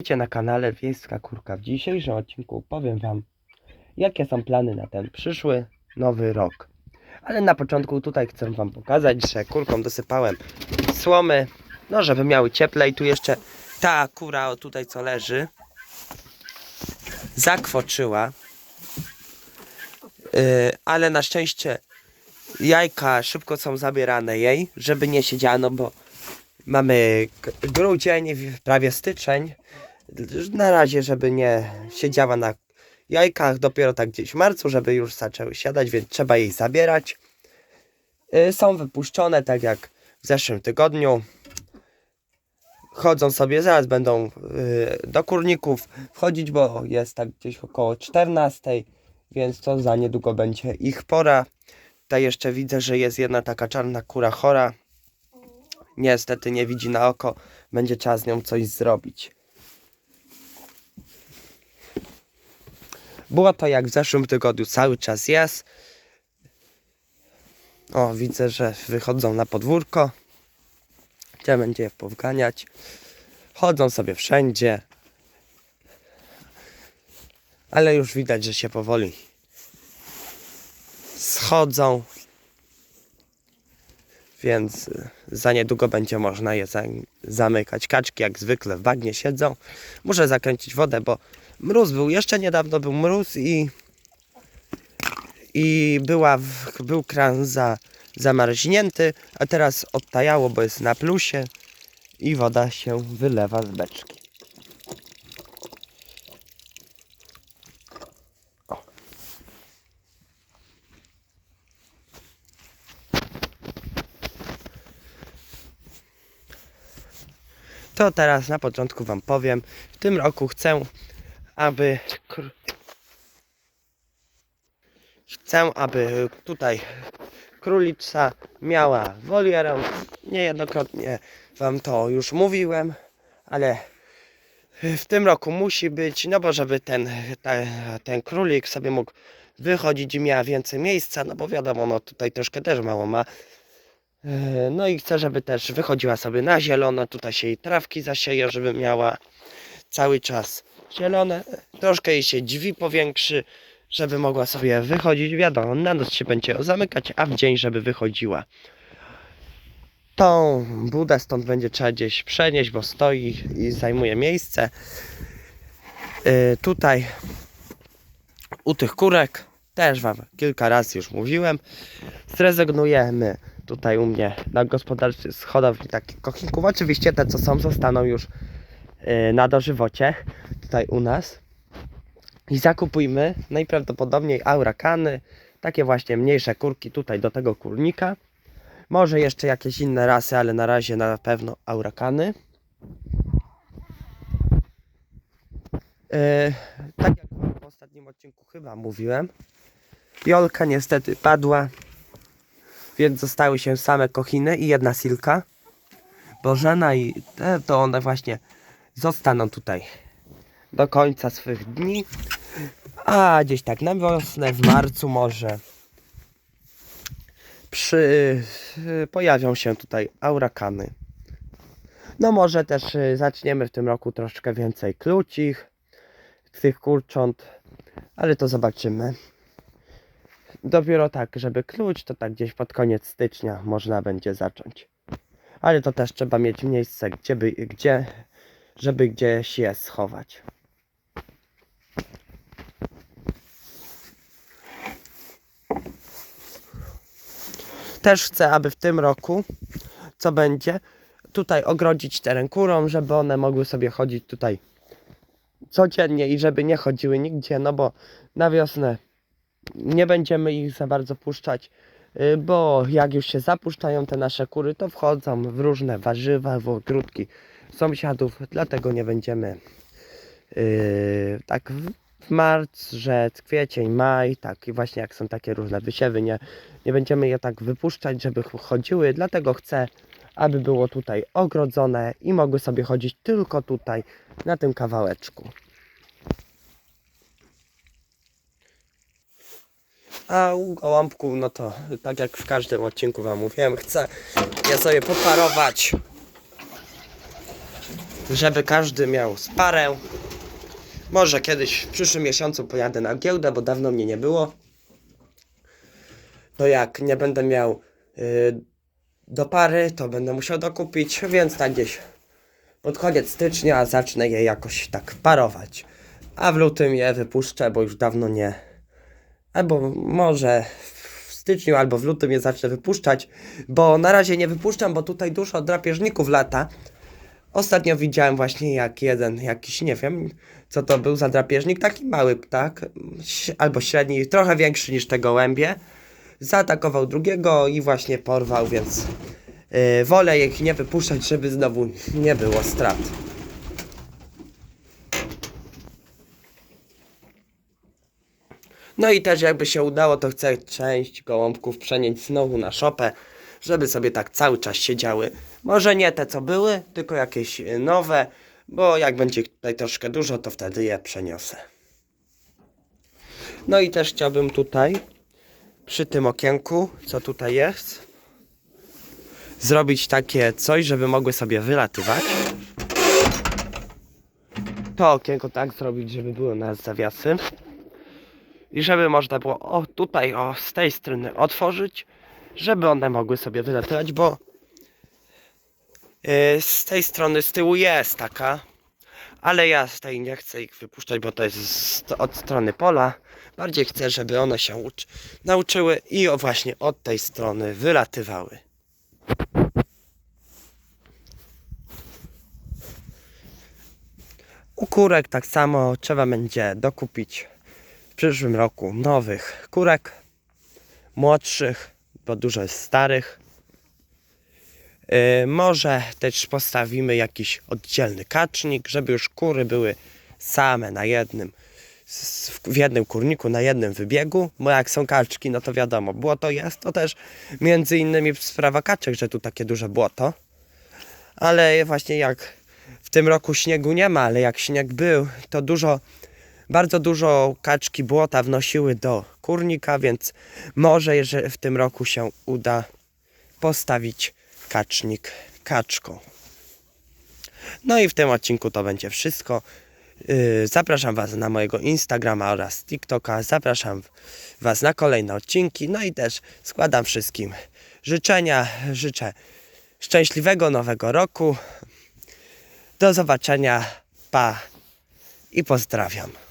Witajcie na kanale Wiejska Kurka. W dzisiejszym odcinku powiem Wam, jakie są plany na ten przyszły nowy rok. Ale na początku tutaj chcę Wam pokazać, że kurkom dosypałem słomy, no żeby miały cieplej. Tu jeszcze ta kura tutaj co leży zakwoczyła. Yy, ale na szczęście jajka szybko są zabierane jej, żeby nie siedziano, bo mamy grudzień, prawie styczeń. Na razie, żeby nie siedziała na jajkach, dopiero tak gdzieś w marcu, żeby już zaczęły siadać, więc trzeba jej zabierać. Y, Są wypuszczone, tak jak w zeszłym tygodniu. Chodzą sobie, zaraz będą y, do kurników wchodzić, bo jest tak gdzieś około 14, więc to za niedługo będzie ich pora. Tutaj jeszcze widzę, że jest jedna taka czarna kura chora. Niestety nie widzi na oko, będzie trzeba z nią coś zrobić. Było to jak w zeszłym tygodniu, cały czas jest. O, widzę, że wychodzą na podwórko. Gdzie będzie je powganiać. Chodzą sobie wszędzie. Ale już widać, że się powoli schodzą. Więc za niedługo będzie można je za- zamykać. Kaczki jak zwykle w bagnie siedzą. Muszę zakręcić wodę, bo mróz był. Jeszcze niedawno był mróz i i była w, był kran za, zamarznięty, a teraz odtajało, bo jest na plusie i woda się wylewa z beczki. To teraz na początku Wam powiem. W tym roku chcę, aby Chcę, aby tutaj królica miała wolierę. Niejednokrotnie Wam to już mówiłem, ale w tym roku musi być, no bo żeby ten, ta, ten królik sobie mógł wychodzić i miała więcej miejsca, no bo wiadomo, no tutaj troszkę też mało ma. E, No i chcę, żeby też wychodziła sobie na zielono, tutaj się jej trawki zasieje, żeby miała cały czas zielone. Troszkę jej się drzwi powiększy, żeby mogła sobie wychodzić. Wiadomo, na noc się będzie zamykać, a w dzień, żeby wychodziła. Tą budę stąd będzie trzeba gdzieś przenieść, bo stoi i zajmuje miejsce. Yy, tutaj u tych kurek też Wam kilka razy już mówiłem. Zrezygnujemy tutaj u mnie na gospodarstwie hodowli takich kochinków. Oczywiście te, co są, zostaną już yy, na dożywocie tutaj u nas. I zakupujmy najprawdopodobniej aurakany, takie właśnie mniejsze kurki tutaj do tego kurnika. Może jeszcze jakieś inne rasy, ale na razie na pewno aurakany. Yy, tak jak w ostatnim odcinku chyba mówiłem, Jolka niestety padła, więc zostały się same kochiny i jedna silka. Bożena i te to one właśnie zostaną tutaj do końca swych dni. A gdzieś tak na wiosnę, w marcu może przy, pojawią się tutaj aurakany. No może też y, zaczniemy w tym roku troszkę więcej klucich, tych kurcząt, ale to zobaczymy. Dopiero tak, żeby klucz, to tak gdzieś pod koniec stycznia można będzie zacząć. Ale to też trzeba mieć miejsce, gdzie, by, gdzie żeby gdzieś je schować. Też chcę, aby w tym roku, co będzie, tutaj ogrodzić teren kurą, żeby one mogły sobie chodzić tutaj codziennie i żeby nie chodziły nigdzie, no bo na wiosnę nie będziemy ich za bardzo puszczać, y, bo jak już się zapuszczają te nasze kury, to wchodzą w różne warzywa, w ogródki sąsiadów, dlatego nie będziemy yy, tak w, w marc, rzec, kwiecień, maj, tak i właśnie jak są takie różne wysiewy, nie, nie będziemy je tak wypuszczać, żeby ch- chodziły, dlatego chcę, aby było tutaj ogrodzone i mogły sobie chodzić tylko tutaj, na tym kawałeczku. A u gołąbków, no to tak jak w każdym odcinku Wam mówiłem, chcę je sobie poparować żeby każdy miał parę. Może kiedyś w przyszłym miesiącu pojadę na giełdę, bo dawno mnie nie było. No jak nie będę miał y, do pary, to będę musiał dokupić, więc tak gdzieś pod koniec stycznia zacznę je jakoś tak parować. A w lutym je wypuszczę, bo już dawno nie. Albo może w styczniu, albo w lutym je zacznę wypuszczać, bo na razie nie wypuszczam, bo tutaj dużo drapieżników lata. Ostatnio widziałem właśnie jak jeden, jakiś, nie wiem, co to był za drapieżnik, taki mały ptak, albo średni, trochę większy niż te gołębie. Zaatakował drugiego i właśnie porwał, więc yy, wolę ich nie wypuszczać, żeby znowu nie było strat. No i też jakby się udało, to chcę część gołąbków przenieść znowu na szopę, żeby sobie tak cały czas siedziały. Może nie te co były, tylko jakieś y, nowe, bo jak będzie tutaj troszkę dużo, to wtedy je przeniosę. No i też chciałbym tutaj, przy tym okienku, co tutaj jest, zrobić takie coś, żeby mogły sobie wylatywać. To okienko tak zrobić, żeby były na zawiasy. I żeby można było o tutaj, o z tej strony otworzyć, żeby one mogły sobie wylatywać, bo yy, z tej strony z tyłu jest taka, ale ja z tej nie chcę ich wypuszczać, bo to jest od strony pola. Bardziej chcę, żeby one się uczy, nauczyły i właśnie od tej strony wylatywały. U kurek tak samo trzeba będzie dokupić przyszłym roku nowych kurek, młodszych, bo dużo jest starych. Yy, może też postawimy jakiś oddzielny kacznik, żeby już kury były same na jednym, w jednym kurniku, na jednym wybiegu, bo jak są kaczki, no to wiadomo, błoto jest, to też między innymi sprawa kaczek, że tu takie duże błoto. Ale właśnie jak w tym roku śniegu nie ma, ale jak śnieg był, to dużo bardzo dużo kaczki błota wnosiły do kurnika, więc może w tym roku się uda postawić kacznik kaczką. No i w tym odcinku to będzie wszystko. Yy, Zapraszam Was na mojego Instagrama oraz TikToka. Zapraszam Was na kolejne odcinki. No i też składam wszystkim życzenia. Życzę szczęśliwego nowego roku. Do zobaczenia. Pa i pozdrawiam.